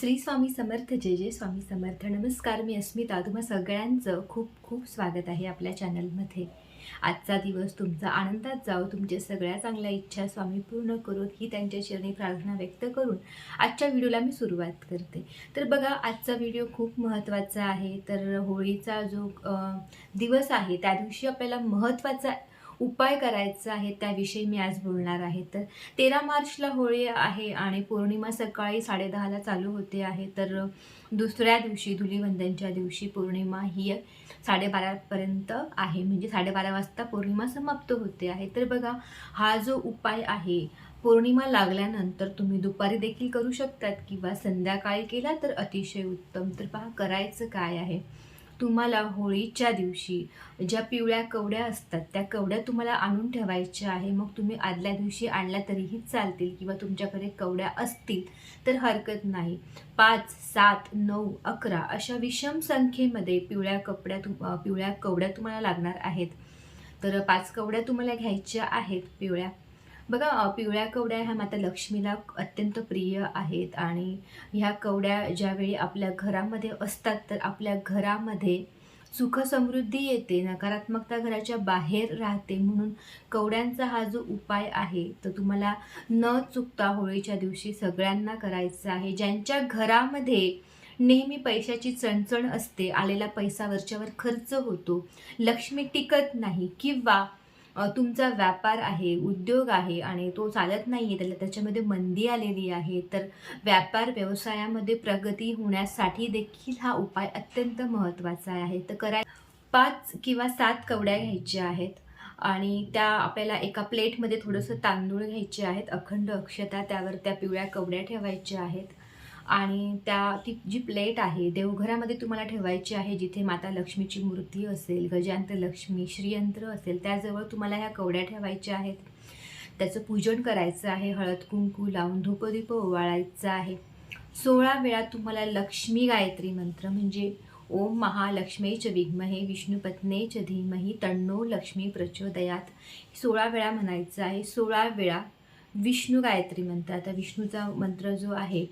श्री स्वामी समर्थ जय जय स्वामी समर्थ. नमस्कार मी अस्मिता. तुम्हा सगळ्यांचं खूप खूप स्वागत आहे आपल्या चॅनलमध्ये. आजचा दिवस तुमचा आनंदात जावं तुमच्या सगळ्या चांगल्या इच्छा स्वामी पूर्ण करून ही त्यांच्या चरणी प्रार्थना व्यक्त करून आजच्या व्हिडिओला मी सुरुवात करते. तर बघा आजचा व्हिडिओ खूप महत्त्वाचा आहे. तर होळीचा जो दिवस आहे त्या दिवशी आपल्याला महत्त्वाचा उपाय करायचा आहे त्याविषयी मी आज बोलणार आहे. तर तेरा मार्चला होळी आहे आणि पौर्णिमा सकाळी साडेदहाला चालू होते आहे. तर दुसऱ्या दिवशी धुलीवंदनच्या दिवशी पौर्णिमा ही साडेबारापर्यंत आहे. म्हणजे साडेबारा वाजता पौर्णिमा समाप्त होते आहे. तर बघा हा जो उपाय आहे पौर्णिमा लागल्यानंतर तुम्ही दुपारी देखील करू शकतात किंवा संध्याकाळी केला तर अतिशय उत्तम. तर पहा करायचं काय आहे? तुम्हाला होळीच्या दिवशी ज्या पिवळ्या कवड्या असतात त्या कवड्या तुम्हाला आणून ठेवायच्या आहे. मग तुम्ही आदल्या दिवशी आणल्या तरीही चालतील किंवा तुमच्याकडे कवड्या असतील तर हरकत नाही. पाच सात नऊ अकरा अशा विषम संख्येमध्ये पिवळ्या कपड्या तुम पिवळ्या कवड्या तुम्हाला लागणार आहेत. तर पाच कवड्या तुम्हाला घ्यायच्या आहेत पिवळ्या. बघा पिवळ्या कवड्या ह्या माता लक्ष्मीला अत्यंत प्रिय आहेत आणि ह्या कवड्या ज्यावेळी आपल्या घरामध्ये असतात तर आपल्या घरामध्ये सुख समृद्धी येते नकारात्मकता घराच्या बाहेर राहते. म्हणून कवड्यांचा हा जो उपाय आहे तर तुम्हाला न चुकता होळीच्या दिवशी सगळ्यांना करायचा आहे. ज्यांच्या घरामध्ये नेहमी पैशाची चणचण असते आलेला पैसा वरच्यावर खर्च होतो लक्ष्मी टिकत नाही किंवा तुमचा व्यापार आहे उद्योग आहे आणि तो चालत नाही आहे त्याला त्याच्यामध्ये मंदी आलेली आहे तर व्यापार व्यवसायामध्ये प्रगती होण्यासाठी देखील हा उपाय अत्यंत महत्त्वाचा आहे. तर कराय पाच किंवा सात कवड्या घ्यायच्या आहेत आणि त्या आपल्याला एका प्लेटमध्ये थोडंसं तांदूळ घ्यायचे आहेत अखंड अक्षता त्यावर त्या पिवळ्या कवड्या ठेवायच्या आहेत. आणि त्या ती जी प्लेट आहे देवघरामध्ये तुम्हाला ठेवायची आहे जिथे माता लक्ष्मीची मूर्ती असेल गजांत लक्ष्मी श्रीयंत्र असेल त्याजवळ तुम्हाला ह्या कवड्या ठेवायच्या आहेत. त्याचं पूजन करायचं आहे हळद कुंकू लावून धूपदीप ओवाळायचं आहे. सोळा वेळा तुम्हाला लक्ष्मी गायत्री मंत्र म्हणजे ओम महालक्ष्मी च विद्महे विष्णुपत्ने च धीमही तण्णो लक्ष्मी प्रचोदयात. सोळा वेळा म्हणायचं आहे सोळा वेळा विष्णू गायत्री मंत्र आता विष्णूचा मंत्र जो आहे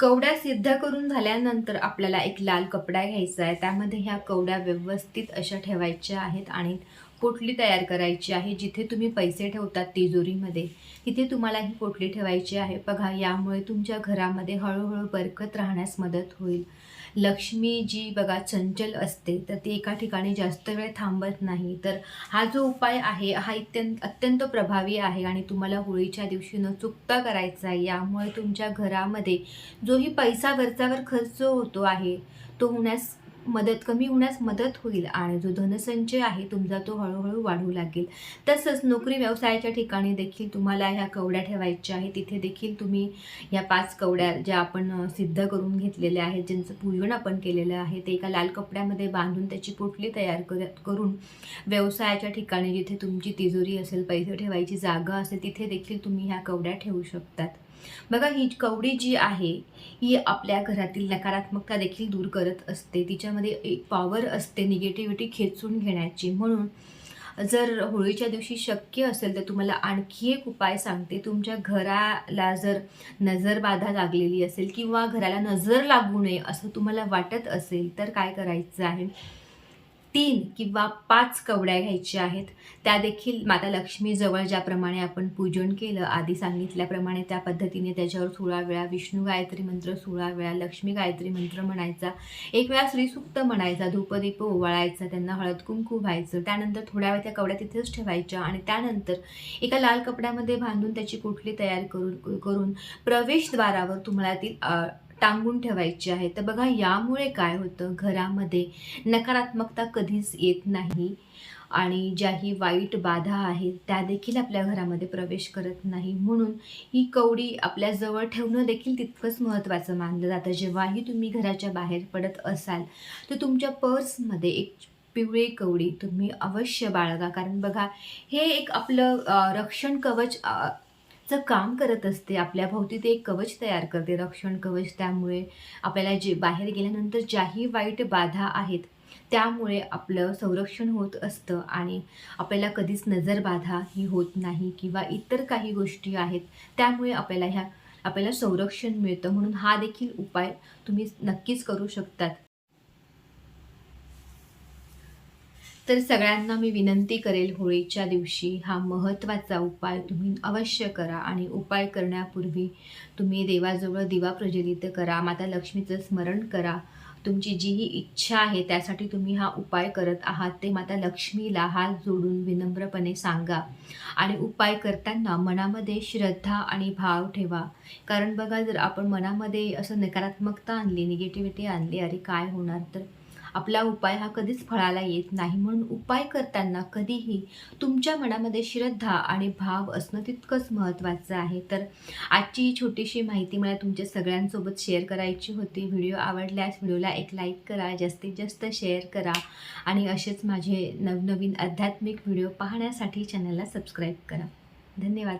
कवड्या सिद्ध करून झाल्यानंतर आपल्याला एक लाल कपडा घ्यायचा आहे. त्यामध्ये ह्या कवड्या व्यवस्थित अशा ठेवायच्या आहेत आणि पोटली तयार करायची आहे? जिथे तुम्ही पैसे ठेवतात तिजोरीमध्ये तिथे तुम्हाला ही पोटली ठेवायची आहे? बघा यामुळे तुमच्या घरामध्ये हळूहळू बरकत राहण्यास मदत होईल. लक्ष्मी जी बघा चंचल असते तर ती एका ठिकाणी जास्त वेळ थांबत नाही. तर हा जो उपाय आहे हा अत्यंत अत्यंत प्रभावी आहे आणि तुम्हाला होळीच्या दिवशी न चुकता करायचा आहे. यामुळे तुमच्या घरामध्ये जोही पैसा वरचावर खर्च होतो आहे तो होण्यास मदत कमी होण्यास मदत होईल आणि जो धनसंचय आहे तुमचा तो हळूहळू वाढू लागेल. तसंच नोकरी व्यवसायाच्या ठिकाणी देखील तुम्हाला ह्या कवड्या ठेवायच्या आहे तिथे देखील तुम्ही ह्या पाच कवड्या ज्या आपण सिद्ध करून घेतलेल्या आहेत ज्यांचं पूजन आपण केलेलं आहे ते एका लाल कपड्यामध्ये बांधून त्याची पोटली तयार कर करून व्यवसायाच्या ठिकाणी जिथे तुमची तिजोरी असेल पैसे ठेवायची जागा असेल तिथे देखील तुम्ही ह्या कवड्या ठेवू शकतात. बघा ही कवडी जी आहे ही आपल्या घरातील नकारात्मकता देखील दूर करत असते. तिच्यामध्ये एक पॉवर असते निगेटिव्हिटी खेचून घेण्याची. म्हणून जर होळीच्या दिवशी शक्य असेल तर तुम्हाला आणखी एक उपाय सांगते. तुमच्या घराला जर नजरबाधा लागलेली असेल किंवा घराला नजर लागू नये असं तुम्हाला वाटत असेल तर काय करायचं आहे? तीन किंवा पाच कवड्या घ्यायच्या आहेत. त्या देखील माता लक्ष्मीजवळ ज्याप्रमाणे आपण पूजन केलं आधी सांगितल्याप्रमाणे त्या पद्धतीने त्याच्यावर सोळा वेळा विष्णू गायत्री मंत्र सोळा वेळा लक्ष्मी गायत्री मंत्र म्हणायचा. एक वेळा श्रीसुक्त म्हणायचा धूपदीप ओवाळायचा त्यांना हळद कुंकू व्हायचं. त्यानंतर थोड्या वेळ त्या कवड्या तिथेच ठेवायच्या आणि त्यानंतर एका लाल कपड्यामध्ये बांधून त्याची कुठली तयार करून करून प्रवेशद्वारावर तुम्हाला ती टांगून ठेवायची आहे. तर बघा यामुळे काय होतं? घरामध्ये नकारात्मकता कधीच येत नाही आणि ज्याही वाईट बाधा आहेत त्या देखील आपल्या घरामध्ये प्रवेश करत नाही. म्हणून ही कवडी आपल्या जवळ ठेवणं देखील तितकंच महत्त्वाचं मानलं जातं. जेव्हाही तुम्ही घराच्या बाहेर पडत असाल तर तुमच्या पर्समध्ये एक पिवळी कवडी तुम्ही अवश्य बाळगा. कारण बघा हे एक आपलं रक्षण कवच चं काम करत असते. आपल्या भोवती ते एक कवच तयार करते रक्षण कवच. त्यामुळे आपल्याला जे बाहेर गेल्यानंतर ज्याही वाईट बाधा आहेत त्यामुळे आपलं संरक्षण होत असतं आणि आपल्याला कधीच नजरबाधा ही होत नाही किंवा इतर काही गोष्टी आहेत त्यामुळे आपल्याला ह्या आपल्याला संरक्षण मिळतं. म्हणून हा देखील उपाय तुम्ही नक्कीच करू शकतात. तर सगळ्यांना मी विनंती करेल होळीच्या दिवशी हा महत्त्वाचा उपाय तुम्ही अवश्य करा आणि उपाय करण्यापूर्वी तुम्ही देवाजवळ दिवा प्रज्वलित करा माता लक्ष्मीचं स्मरण करा. तुमची जी ही इच्छा आहे त्यासाठी तुम्ही हा उपाय करत आहात ते माता लक्ष्मीला हात जोडून विनम्रपणे सांगा. आणि उपाय करताना मनामध्ये श्रद्धा आणि भाव ठेवा. कारण बघा जर आपण मनामध्ये असं नकारात्मकता आणली निगेटिव्हिटी आणली अरे काय होणार? तर आपला उपाय हा कधीच फळाला येत नाही. म्हणून उपाय करताना कधीही तुमच्या मनामध्ये श्रद्धा आणि भाव असणं तितकंच महत्त्वाचं आहे. तर आजची ही छोटीशी माहिती मला तुमच्या सगळ्यांसोबत शेअर करायची होती. व्हिडिओ आवडल्यास व्हिडिओला एक लाईक करा जास्तीत जास्त शेअर करा आणि असेच माझे नवनवीन आध्यात्मिक व्हिडिओ पाहण्यासाठी चॅनलला सबस्क्राईब करा. धन्यवाद.